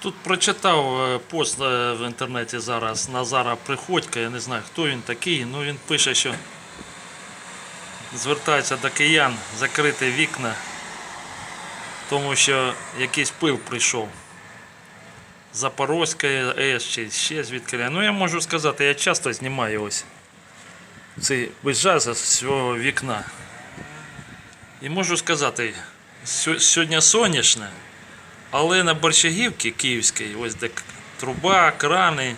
Тут прочитав е, пост е, в інтернеті зараз Назара Приходька, я не знаю, хто він такий, ну він пише, що звертається до киян закрити вікна, тому що якийсь пил прийшов. Запорозька АЕС чи ще звідки. Ну я можу сказати, я часто знімаю ось цей виїжджаю з цього вікна. І можу сказати, сьогодні сонячне, але на Борщагівці Київській, ось де труба, крани,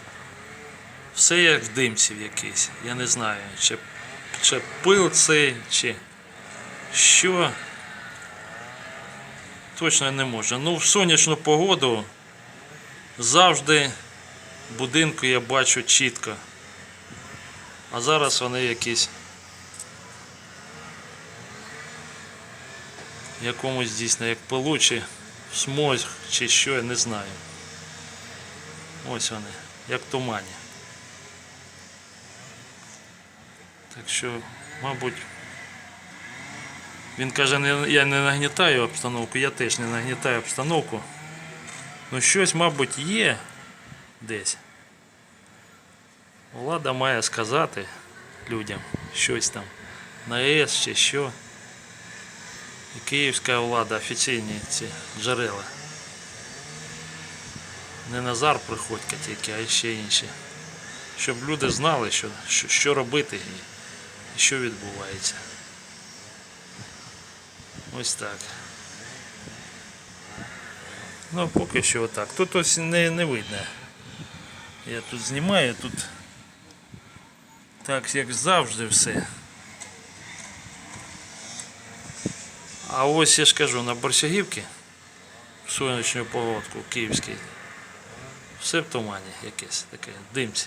все як в димці в якийсь. Я не знаю, чи, чи пил цей, чи що. Точно не можу. Ну, в сонячну погоду завжди будинку я бачу чітко. А зараз вони якісь якомусь дійсно як пилу, чи смозь, чи що, я не знаю. Ось вони, як тумані. Так що, мабуть, він каже, я не нагнітаю обстановку, я теж не нагнітаю обстановку. Ну щось, мабуть, є десь. Влада має сказати людям щось там на ЕС чи що. І київська влада офіційні ці джерела. Не Назар Приходько тільки, а ще інші. Щоб люди знали, що, що, робити і що відбувається. Ось так. Ну, поки що отак. Тут ось не, не видно. Я тут знімаю, тут так як завжди все. А ось я ж кажу, на Борсягівці сонячну погодку, Київській, все в тумані якесь таке, димці.